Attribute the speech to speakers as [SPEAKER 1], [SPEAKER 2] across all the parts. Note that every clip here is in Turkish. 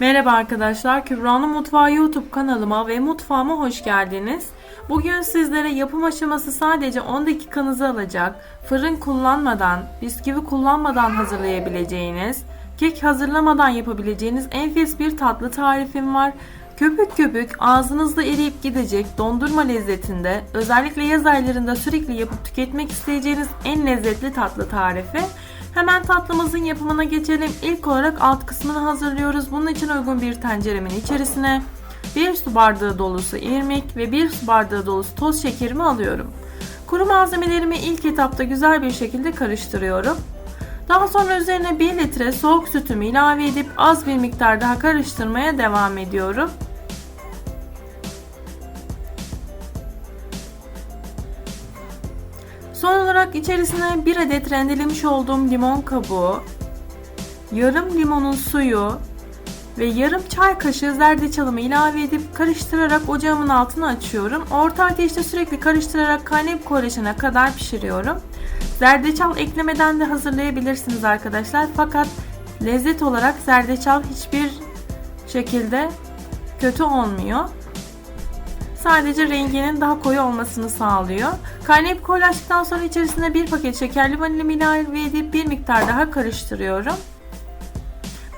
[SPEAKER 1] Merhaba arkadaşlar, Kübra'nın Mutfağı YouTube kanalıma ve mutfağıma hoş geldiniz. Bugün sizlere yapım aşaması sadece 10 dakikanızı alacak, fırın kullanmadan, bisküvi kullanmadan hazırlayabileceğiniz, kek hazırlamadan yapabileceğiniz enfes bir tatlı tarifim var. Köpük köpük ağzınızda eriyip gidecek dondurma lezzetinde özellikle yaz aylarında sürekli yapıp tüketmek isteyeceğiniz en lezzetli tatlı tarifi. Hemen tatlımızın yapımına geçelim. İlk olarak alt kısmını hazırlıyoruz. Bunun için uygun bir tenceremin içerisine 1 su bardağı dolusu irmik ve 1 su bardağı dolusu toz şekerimi alıyorum. Kuru malzemelerimi ilk etapta güzel bir şekilde karıştırıyorum. Daha sonra üzerine 1 litre soğuk sütümü ilave edip az bir miktar daha karıştırmaya devam ediyorum. Son olarak içerisine 1 adet rendelemiş olduğum limon kabuğu, yarım limonun suyu ve yarım çay kaşığı zerdeçalımı ilave edip karıştırarak ocağımın altını açıyorum. Orta ateşte sürekli karıştırarak kaynayıp koyulaşana kadar pişiriyorum. Zerdeçal eklemeden de hazırlayabilirsiniz arkadaşlar. Fakat lezzet olarak zerdeçal hiçbir şekilde kötü olmuyor. Sadece renginin daha koyu olmasını sağlıyor. Kaynayıp koyulaştıktan sonra içerisine bir paket şekerli vanilim ilave edip bir miktar daha karıştırıyorum.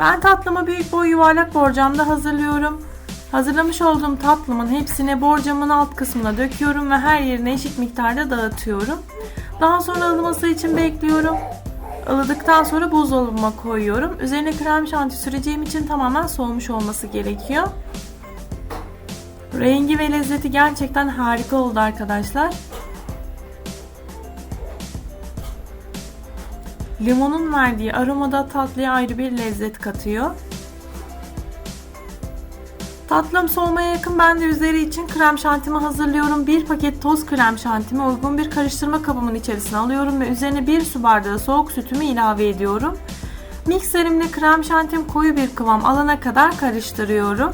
[SPEAKER 1] Ben tatlımı büyük boy yuvarlak borcamda hazırlıyorum. Hazırlamış olduğum tatlımın hepsini borcamın alt kısmına döküyorum ve her yerine eşit miktarda dağıtıyorum. Daha sonra ılıması için bekliyorum. Ilıdıktan sonra buzdolabıma koyuyorum. Üzerine krem şanti süreceğim için tamamen soğumuş olması gerekiyor. Rengi ve lezzeti gerçekten harika oldu arkadaşlar. Limonun verdiği aromada tatlıya ayrı bir lezzet katıyor. Tatlım soğumaya yakın ben de üzeri için krem şantimi hazırlıyorum. Bir paket toz krem şantimi uygun bir karıştırma kabımın içerisine alıyorum ve üzerine bir su bardağı soğuk sütümü ilave ediyorum. Mikserimle krem şantim koyu bir kıvam alana kadar karıştırıyorum.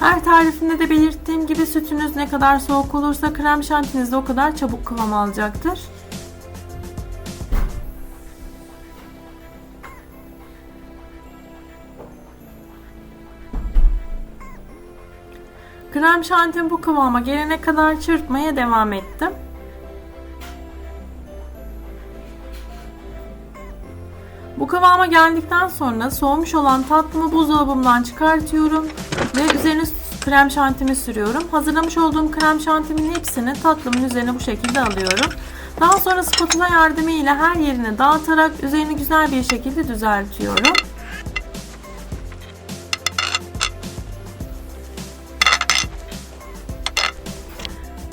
[SPEAKER 1] Her tarifinde de belirttiğim gibi sütünüz ne kadar soğuk olursa krem şantiniz de o kadar çabuk kıvam alacaktır. Krem şantim bu kıvama gelene kadar çırpmaya devam ettim. Bu kıvama geldikten sonra soğumuş olan tatlımı buzdolabımdan çıkartıyorum ve üzerine krem şantimi sürüyorum. Hazırlamış olduğum krem şantimin hepsini tatlımın üzerine bu şekilde alıyorum. Daha sonra spatula yardımıyla her yerine dağıtarak üzerini güzel bir şekilde düzeltiyorum.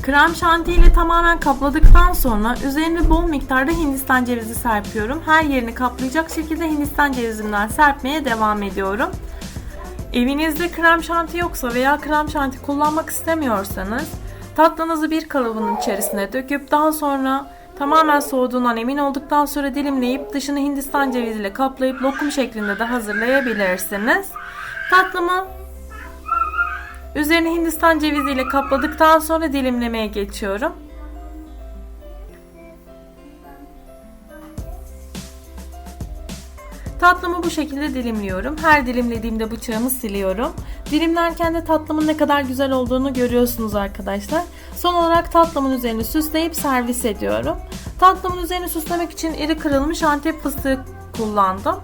[SPEAKER 1] Krem şanti ile tamamen kapladıktan sonra üzerine bol miktarda hindistan cevizi serpiyorum. Her yerini kaplayacak şekilde hindistan cevizimden serpmeye devam ediyorum. Evinizde krem şanti yoksa veya krem şanti kullanmak istemiyorsanız tatlınızı bir kalıbın içerisine döküp daha sonra tamamen soğuduğundan emin olduktan sonra dilimleyip dışını hindistan ceviziyle kaplayıp lokum şeklinde de hazırlayabilirsiniz. Tatlımı Üzerini hindistan ceviziyle kapladıktan sonra dilimlemeye geçiyorum. Tatlımı bu şekilde dilimliyorum. Her dilimlediğimde bıçağımı siliyorum. Dilimlerken de tatlımın ne kadar güzel olduğunu görüyorsunuz arkadaşlar. Son olarak tatlımın üzerini süsleyip servis ediyorum. Tatlımın üzerini süslemek için iri kırılmış antep fıstığı kullandım.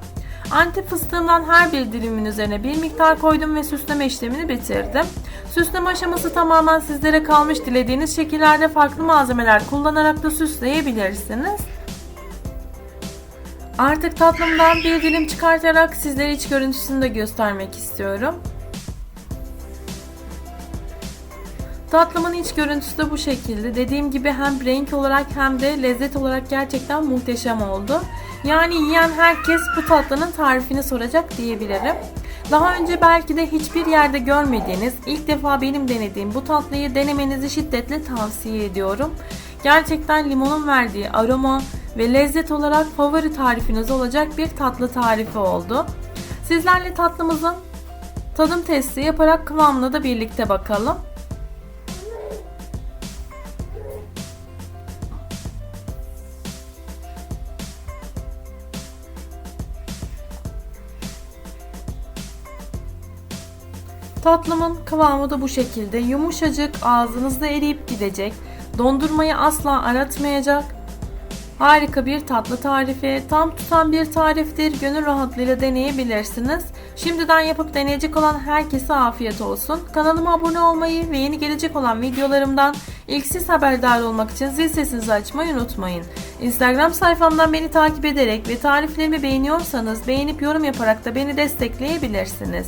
[SPEAKER 1] Antep fıstığımdan her bir dilimin üzerine bir miktar koydum ve süsleme işlemini bitirdim. Süsleme aşaması tamamen sizlere kalmış. Dilediğiniz şekillerde farklı malzemeler kullanarak da süsleyebilirsiniz. Artık tatlımdan bir dilim çıkartarak sizlere iç görüntüsünü de göstermek istiyorum. Tatlımın iç görüntüsü de bu şekilde. Dediğim gibi hem renk olarak hem de lezzet olarak gerçekten muhteşem oldu. Yani yiyen herkes bu tatlının tarifini soracak diyebilirim. Daha önce belki de hiçbir yerde görmediğiniz, ilk defa benim denediğim bu tatlıyı denemenizi şiddetle tavsiye ediyorum. Gerçekten limonun verdiği aroma ve lezzet olarak favori tarifiniz olacak bir tatlı tarifi oldu. Sizlerle tatlımızın tadım testi yaparak kıvamına da birlikte bakalım. Tatlımın kıvamı da bu şekilde. Yumuşacık, ağzınızda eriyip gidecek. Dondurmayı asla aratmayacak. Harika bir tatlı tarifi, tam tutan bir tariftir. Gönül rahatlığıyla deneyebilirsiniz. Şimdiden yapıp deneyecek olan herkese afiyet olsun. Kanalıma abone olmayı ve yeni gelecek olan videolarımdan ilk siz haberdar olmak için zil sesinizi açmayı unutmayın. Instagram sayfamdan beni takip ederek ve tariflerimi beğeniyorsanız beğenip yorum yaparak da beni destekleyebilirsiniz.